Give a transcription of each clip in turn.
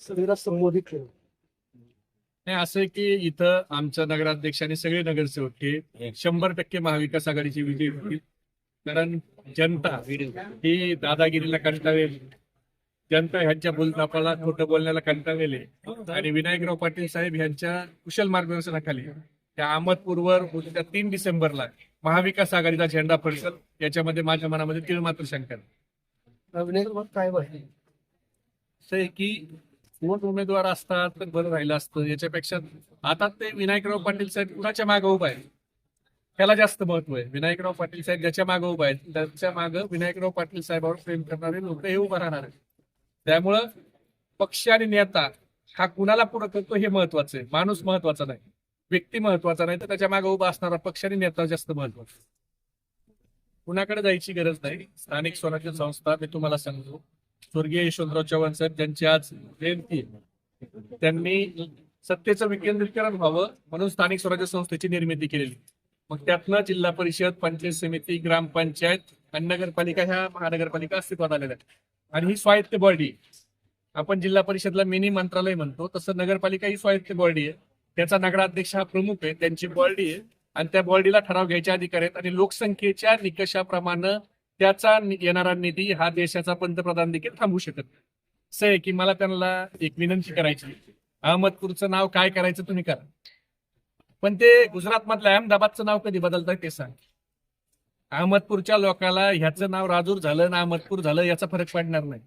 सगळ्यांना संबोधित केलं नाही असं आहे की इथं आमच्या नगराध्यक्ष आणि सगळे नगरसेवक हे शंभर टक्के महाविकास आघाडीचे विजयी होतील. कारण जनता ही दादागिरीला कंटाळेल जनता ह्यांच्या बोलतापाला खोटं बोलण्याला कंटाळलेले आणि विनायकराव पाटील साहेब यांच्या कुशल मार्गदर्शनाखाली त्या अहमदपूरवर उद्या तीन डिसेंबरला महाविकास आघाडीचा झेंडा फडकल याच्यामध्ये माझ्या मनामध्ये तीळ मात्र शंका नाही. काय आहे की कोण उमेदवार असतात तर बरं राहिलं असतं. याच्यापेक्षा आता ते विनायकराव पाटील साहेब कुणाच्या मागे उभा आहे त्याला जास्त महत्त्व आहे. विनायकराव पाटील साहेब ज्याच्या मागे उभा आहेत त्याच्यामागे विनायकराव पाटील साहेबावर प्रेम करणारे लोक हे उभं राहणार आहेत. त्यामुळं पक्ष आणि नेता हा कुणाला पुढं करतो हे महत्वाचं आहे. माणूस महत्त्वाचा नाही. व्यक्ती महत्त्वाचा नाही तर त्याच्यामागे उभा असणारा पक्ष आणि नेता जास्त महत्त्वाचा कुणाकडे जायची गरज नाही? स्थानिक स्वराज्य संस्था मी तुम्हाला सांगतो. स्वर्गीय यशवंतराव चव्हाण साहेब ज्यांची आज जयंती त्यांनी सत्तेचं विकेंद्रीकरण व्हावं म्हणून स्थानिक स्वराज्य संस्थेची निर्मिती केलेली. मग त्यातनं जिल्हा परिषद पंचायत समिती ग्रामपंचायत आणि नगरपालिका ह्या महानगरपालिका अस्तित्वात आलेल्या आहेत. आणि ही स्वायत्त बॉडी आपण जिल्हा परिषदला मिनी मंत्रालय म्हणतो तसं नगरपालिका ही स्वायत्त बॉडी आहे. त्याचा नगराध्यक्ष हा प्रमुख आहे त्यांची बॉडी आहे. आणि त्या बॉडीला ठराव घ्यायचे अधिकार आहेत आणि लोकसंख्येच्या निकषाप्रमाणे त्याचा येणारा निधी हा देशाचा पंतप्रधान देखील थांबवू शकत नाही. आहे की मला त्यांना एक विनंती करायची अहमदपूरचं नाव काय करायचं तुम्ही करा. पण ते गुजरात मधल्या अहमदाबादचं नाव कधी बदलताय ते सांग. अहमदपूरच्या लोकांना ह्याचं नाव राजूर झालं ना अहमदपूर झालं याचा फरक पडणार नाही.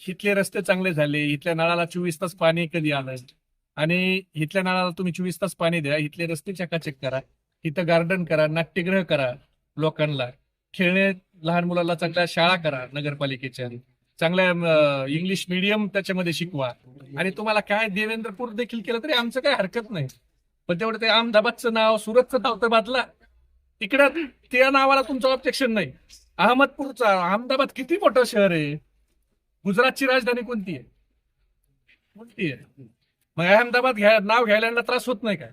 इथले रस्ते चांगले झाले इथल्या नळाला चोवीस तास पाणी कधी आलं? आणि इथल्या नळाला तुम्ही चोवीस तास पाणी द्या इथले रस्ते चकाचक करा इथं गार्डन करा नाट्यगृह करा लोकांना. खेळणे लहान मुलाला चांगल्या शाळा करा नगरपालिकेच्या. चांगल्या इंग्लिश मिडियम त्याच्यामध्ये शिकवा. आणि तुम्हाला काय देवेंद्रपूर देखील केलं तरी आमचं काय हरकत नाही. पण तेवढं ते अहमदाबादचं नाव सुरतचं नाव तर बादला. तिकडं त्या नावाला तुमचं ऑब्जेक्शन नाही. अहमदपूरचा अहमदाबाद किती मोठं शहर आहे? गुजरातची राजधानी कोणती आहे? कोणती आहे? मग अहमदाबाद घ्या नाव घ्यायला त्रास होत नाही काय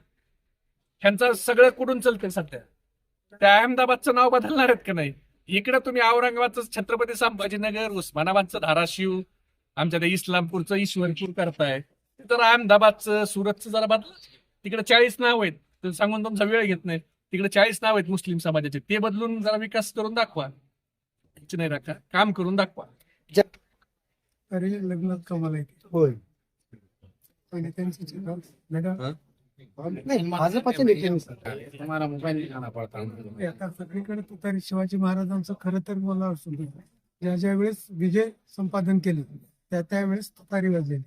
ह्यांचं सगळं कुठून चालतंय सध्या? त्या अहमदाबादचं नाव बदलणार आहेत का नाही? इकडे तुम्ही औरंगाबादचं छत्रपती संभाजीनगर उस्मानाबादचं धाराशिव आमच्या त्या इस्लामपूरचं ईश्वरपूर करताय. तर अहमदाबादचं सुरतचं जरा बदला. तिकडे चाळीस नाव आहेत. तर सांगून तुमचा वेळ घेत नाही. तिकडे चाळीस नाव आहेत मुस्लिम समाजाचे. ते बदलून जरा विकास करून दाखवा. नाही राखा काम करून दाखवा. अरे लग्नात कमाल होय. आणि त्यांची नाही भाजपाच्या नेत्यांनुसार तुम्हाला मोबाईल दिखाना पड़ता है आता सगळीकडे तुतारी शिवाजी महाराजांचं खरं तर मला असं ज्या ज्या वेळेस विजय संपादन केले त्या त्यावेळेस तुतारी वाजलेली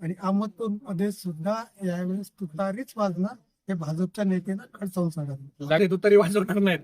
आणि अहमदपूरमध्ये सुद्धा यावेळेस तुतारीच वाजणार हे भाजपच्या नेत्यानं खडसावून सांगितलं लागले तू तरी वाजवणार नाहीत.